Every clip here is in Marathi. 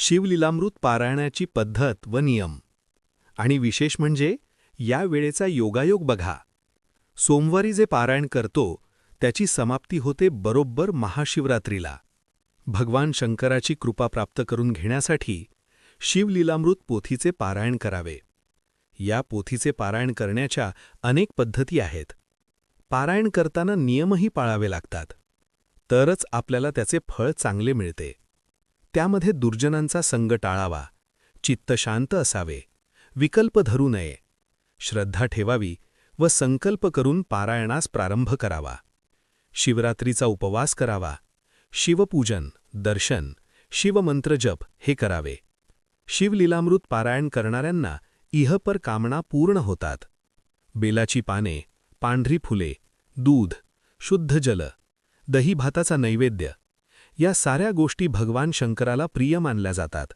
शिवलीलामृत पारायणाची पद्धत व नियम. आणि विशेष म्हणजे या वेळेचा योगायोग बघा. सोमवारी जे पारायण करतो त्याची समाप्ती होते बरोबर महाशिवरात्रीला. भगवान शंकराची कृपा प्राप्त करून घेण्यासाठी शिवलीलामृत पोथीचे पारायण करावे. या पोथीचे पारायण करण्याच्या अनेक पद्धती आहेत. पारायण करताना नियमही पाळावे लागतात. तरच आपल्याला त्याचे फळ चांगले मिळते. त्यामध्ये दुर्जनांचा संग टाळावा चित्त शांत असावे विकल्प धरू नये. श्रद्धा ठेवावी व संकल्प करून पारायणास प्रारंभ करावा. शिवरात्रीचा उपवास करावा. शिवपूजन दर्शन शिवमंत्र जप हे करावे. शिवलीलामृत पारायण करणाऱ्यांना इहपर कामना पूर्ण होतात. बेलाची पाने पांढरी फुले दूध शुद्ध जल दही भाताचा नैवेद्य या साऱ्या गोष्टी भगवान शंकराला प्रिय मानल्या जातात.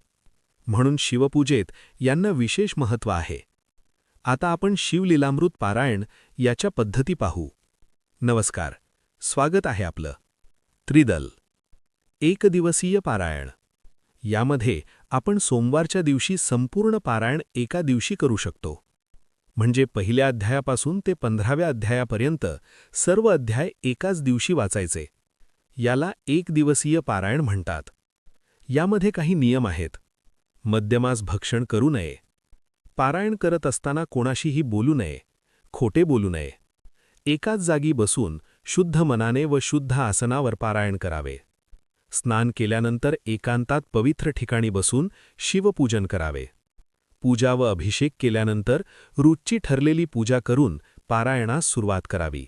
म्हणून शिवपूजेत यांना विशेष महत्त्व आहे. आता आपण शिवलीलामृत पारायण याच्या पद्धती पाहू. नमस्कार. स्वागत आहे आपलं. त्रिदल. एकदिवसीय पारायण. यामध्ये आपण सोमवारच्या दिवशी संपूर्ण पारायण एका दिवशी करू शकतो. म्हणजे पहिल्या अध्यायापासून ते पंधराव्या अध्यायापर्यंत सर्व अध्याय एकाच दिवशी वाचायचे. याला एक दिवसीय पारायण म्हणतात. यामध्ये काही नियम आहेत. मध्यमास भक्षण करू नये. पारायण करत असताना कोणाशीही बोलू नये. खोटे बोलू नये. एकाच जागी बसून शुद्ध मनाने व शुद्ध आसनावर पारायण करावे. स्नान केल्यानंतर एकांतात पवित्र ठिकाणी बसून शिवपूजन करावे. पूजा व अभिषेक केल्यानंतर रुच्ची ठरलेली पूजा करून पारायणास सुरुवात करावी.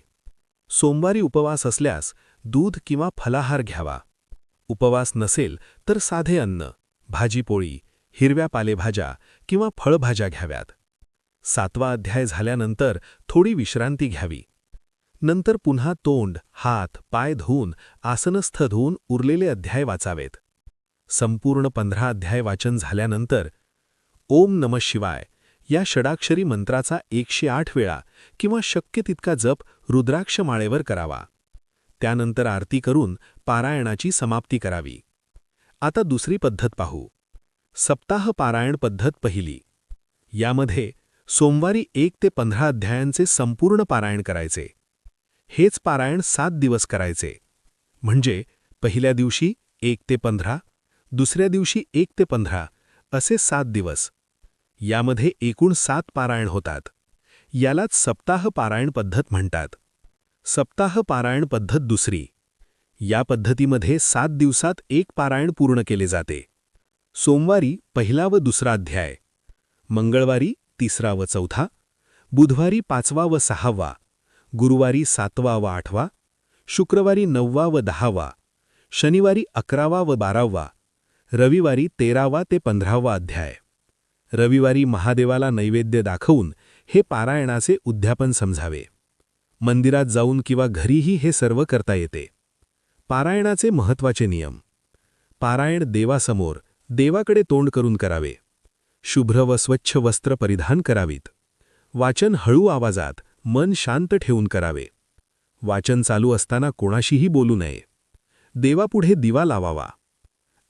सोमवारी उपवास असल्यास दूध किंवा फलाहार घ्यावा. उपवास नसेल तर साधे अन्न भाजीपोळी हिरव्या पालेभाज्या किंवा फळभाज्या घ्याव्यात. सातवा अध्याय झाल्यानंतर थोडी विश्रांती घ्यावी. नंतर पुन्हा तोंड हात पाय धुवून आसनस्थ धुवून उरलेले अध्याय वाचावेत. संपूर्ण पंधरा अध्याय वाचन झाल्यानंतर ओम नम शिवाय या षडाक्षरी मंत्राचा एकशे आठ वेळा किंवा शक्य तितका जप रुद्राक्ष माळेवर करावा. त्यानंतर आरती करून पारायणाची समाप्ती करावी. आता दुसरी पद्धत पाहू. सप्ताह पारायण पद्धत पहिली. यामध्ये सोमवारी एक ते पंधरा अध्यायांचे संपूर्ण पारायण करायचे. हेच पारायण सात दिवस करायचे. म्हणजे पहिल्या दिवशी एक ते पंधरा दुसऱ्या दिवशी एक ते पंधरा असे सात दिवस. यामध्ये एकूण सात पारायण होतात. यालाच सप्ताह पारायण पद्धत म्हणतात. सप्ताह पारायण पद्धत दुसरी. या पद्धतीमध्ये सात दिवसात एक पारायण पूर्ण केले जाते. सोमवारी पहिला व दुसरा अध्याय. मंगळवारी तिसरा व चौथा. बुधवारी पाचवा व सहावा. गुरुवारी सातवा व आठवा. शुक्रवारी नववा व दहावा. शनिवारी अकरावा व बारावा. रविवारी तेरावा ते पंधरावा अध्याय. रविवारी महादेवाला नैवेद्य दाखवून हे पारायणाचे उद्यापन समजावे मंदिरात जाऊन किंवा घरीही हे सर्व करता येते. पारायणाचे महत्त्वाचे नियम. पारायण देवासमोर देवाकडे तोंड करून करावे. शुभ्र व स्वच्छ वस्त्र परिधान करावीत. वाचन हळू आवाजात मन शांत ठेवून करावे. वाचन चालू असताना कोणाशीही बोलू नये. देवापुढे दिवा लावावा.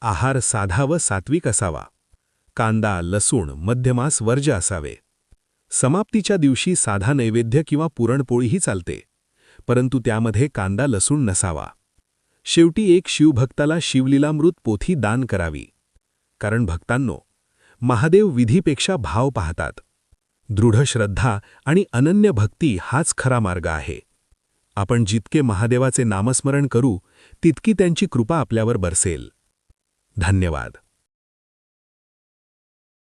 आहार साधा व सात्विक असावा. कांदा लसूण मध्यमास वर्ज असावे. समाप्तीच्या दिवशी साधा नैवेद्य किंवा पुरणपोळीही चालते परंतु त्यामध्ये कांदा लसूण नसावा. शेवटी एक शिवभक्ताला शिवलीलामृत पोथी दान करावी. कारण भक्तांनो महादेव विधीपेक्षा भाव पाहतात. दृढ श्रद्धा आणि अनन्य भक्ती हाच खरा मार्ग आहे. आपण जितके महादेवाचे नामस्मरण करू तितकी त्यांची कृपा आपल्यावर बरसेल. धन्यवाद.